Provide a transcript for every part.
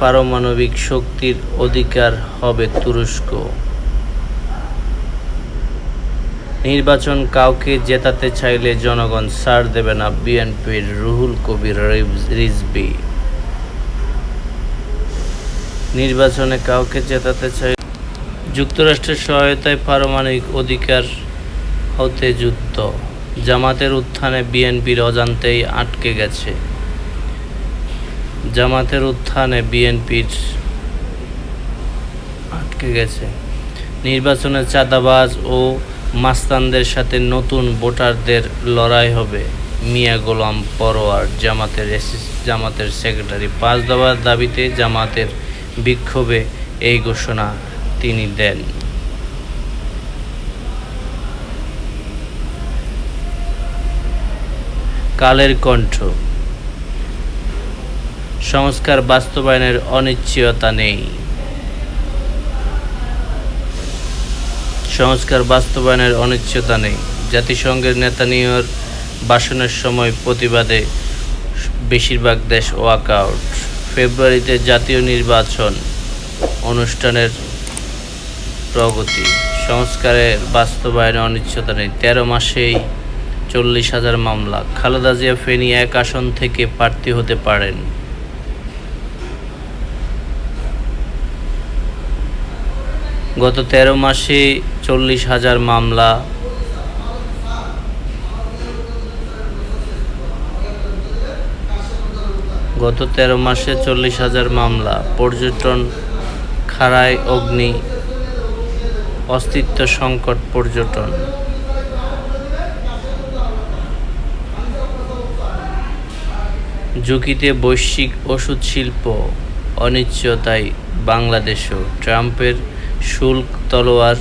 পারমাণবিক শক্তির অধিকার হবে তুরস্ক। নির্বাচন কাউকে জেতাতে চাইলে জনগণ ছাড় দেবে না বিএনপির রুহুল কবির রিজ- রিজভী। নির্বাচনে কাউকে জেতাতে চাই যুক্তরাষ্ট্রের সহায়তায় পারমাণবিক অধিকার হতে যুদ্ধ। জামাতের উত্থানে বিএনপির অজান্তেই আটকে গেছে। জামাতের উত্থানে বিএনপির আটকে গেছে। নির্বাচনে চাঁদাবাজ ও মাস্তানদের সাথে নতুন ভোটারদের লড়াই হবে। মিয়া গোলাম পরোয়ার জামাতের জামাতের সেক্রেটারি। পাঁচ দফার দাবিতে জামাতের বিক্ষোভে এই ঘোষণা তিনি দেন। কালের কণ্ঠ। সংস্কার বাস্তবায়নের অনিশ্চয়তা নেই। সংস্কার বাস্তবায়নের অনিশ্চয়তা নেই। জাতিসংঘের নেতানিয়র ভাষণের সময় প্রতিবাদে বেশিরভাগ দেশ ওয়াকআউট। ফেব্রুয়ারিতে জাতীয় নির্বাচন অনুষ্ঠানের প্রগতি। সংস্কারের বাস্তবায়নে অনিশ্চয়তা নেই। তেরো মাসেই চল্লিশ হাজার মামলা। খালেদা জিয়া ফেনী এক আসন থেকে প্রার্থী হতে পারেন। গত তেরো মাসে চল্লিশ হাজার মামলা। গত তেরো মাসে চল্লিশ হাজার মামলা। পর্যটন খাড়ায় অগ্নি, অস্তিত্ব সংকট পর্যটন। ঝুঁকিতে বৈশ্বিক ওষুধ শিল্প, অনিশ্চয়তায় বাংলাদেশও। ট্রাম্পের শুল্ক, তলোয়ার,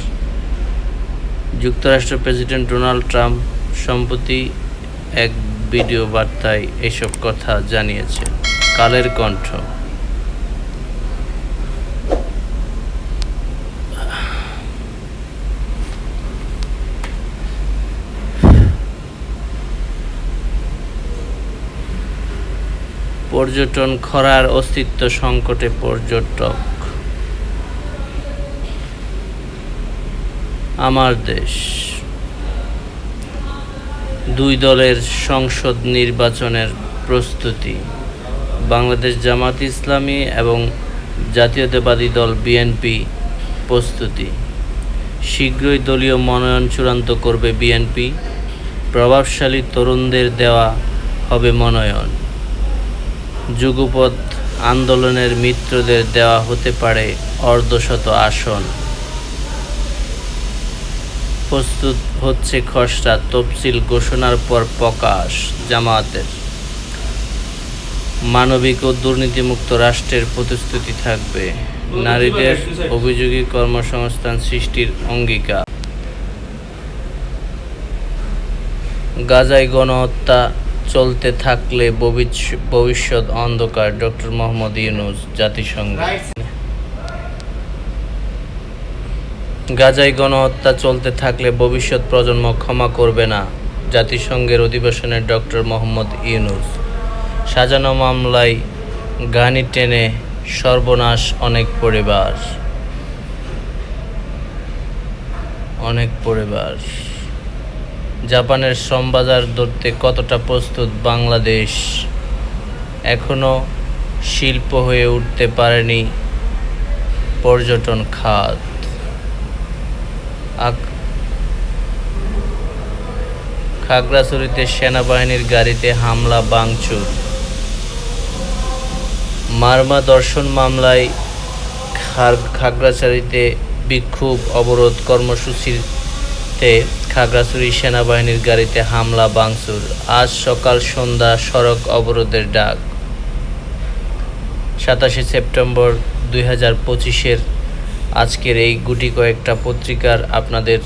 যুক্তরাষ্ট্র প্রেসিডেন্ট ডোনাল্ড ট্রাম্প সম্প্রতি এক ভিডিও বার্তায় এসব কথা জানিয়েছে। কালের কণ্ঠ। পর্যটন খরার অস্তিত্ব সংকটে পর্যটক। আমার দেশ। দুই দলের সংসদ নির্বাচনের প্রস্তুতি, বাংলাদেশ জামাত ইসলামী এবং জাতীয়তাবাদী দল বিএনপি প্রস্তুতি। শীঘ্রই দলীয় মনোনয়ন চূড়ান্ত করবে বিএনপি। প্রভাবশালী তরুণদের দেওয়া হবে মনোনয়ন। যুগপৎ আন্দোলনের মিত্রদের দেওয়া হতে পারে অর্ধশত আসন। প্রস্তুত হচ্ছে খসড়া তফসিল ঘোষণার পর প্রকাশ জামায়াতের। মানবিক ও দুর্নীতিমুক্ত রাষ্ট্রের প্রতিশ্রুতি থাকবে। নারীদের অভিযোগী কর্মসংস্থান সৃষ্টির অঙ্গীকার। গাজায় গণহত্যা চলতে থাকলে ভবিষ্যৎ অন্ধকার। ডক্টর মোহাম্মদ ইউনুস, জাতিসংঘ। গাজায় গণহত্যা চলতে থাকলে ভবিষ্যৎ প্রজন্ম ক্ষমা করবে না, জাতিসংঘের অধিবেশনে ডক্টর মোহাম্মদ ইউনুস। সাজানো মামলায় গানি টেনে সর্বনাশ অনেক পরিবার। অনেক পরিবার। জাপানের শ্রমবাজার ধরতে কতটা প্রস্তুত বাংলাদেশ? এখনও শিল্প হয়ে উঠতে পারেনি পর্যটন খাত। খাগড়াছড়িতে সেনাবাহিনীর গাড়িতে হামলা, ভাঙচুর। মারমা দর্শন মামলায় খাগড়াছড়িতে বিক্ষোভ অবরোধ কর্মসূচিতে খাগড়াছড়ি সেনাবাহিনীর গাড়িতে হামলা, ভাঙচুর। আজ সকাল সন্ধ্যা সড়ক অবরোধের ডাক। সাতাশে সেপ্টেম্বর দুই হাজার পঁচিশের আজকের এই গুটি কয়েকটা পত্রিকার আপনাদের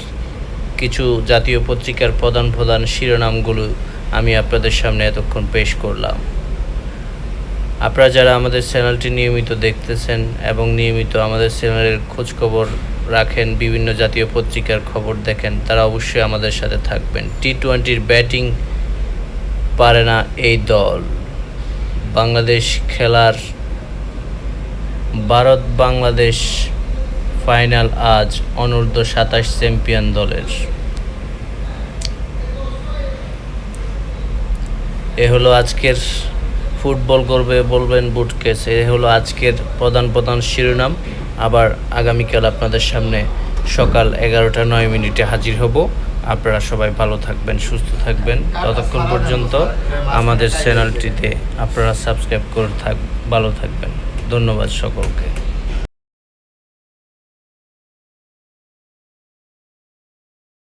কিছু জাতীয় পত্রিকার প্রধান প্রধান শিরোনামগুলো আমি আপনাদের সামনে এতক্ষণ পেশ করলাম। আপনারা যারা আমাদের চ্যানেলটি নিয়মিত দেখতেছেন এবং নিয়মিত আমাদের চ্যানেলের খোঁজখবর রাখেন, বিভিন্ন জাতীয় পত্রিকার খবর দেখেন, তারা অবশ্যই আমাদের সাথে থাকবেন। টি টোয়েন্টির ব্যাটিং পারে না এই দল। বাংলাদেশ খেলার ভারত বাংলাদেশ ফাইনাল আজ অনূর্ধ্ব সাতাশ চ্যাম্পিয়ন দলের। এ হলো আজকের ফুটবল করবে বলবেন বুটকেস। এ হলো আজকের প্রধান প্রধান শিরোনাম। আবার আগামীকাল আপনাদের সামনে সকাল এগারোটা নয় মিনিটে হাজির হব। আপনারা সবাই ভালো থাকবেন, সুস্থ থাকবেন। ততক্ষণ পর্যন্ত আমাদের চ্যানেলটিতে আপনারা সাবস্ক্রাইব করে থাক ভালো থাকবেন। ধন্যবাদ সকলকে।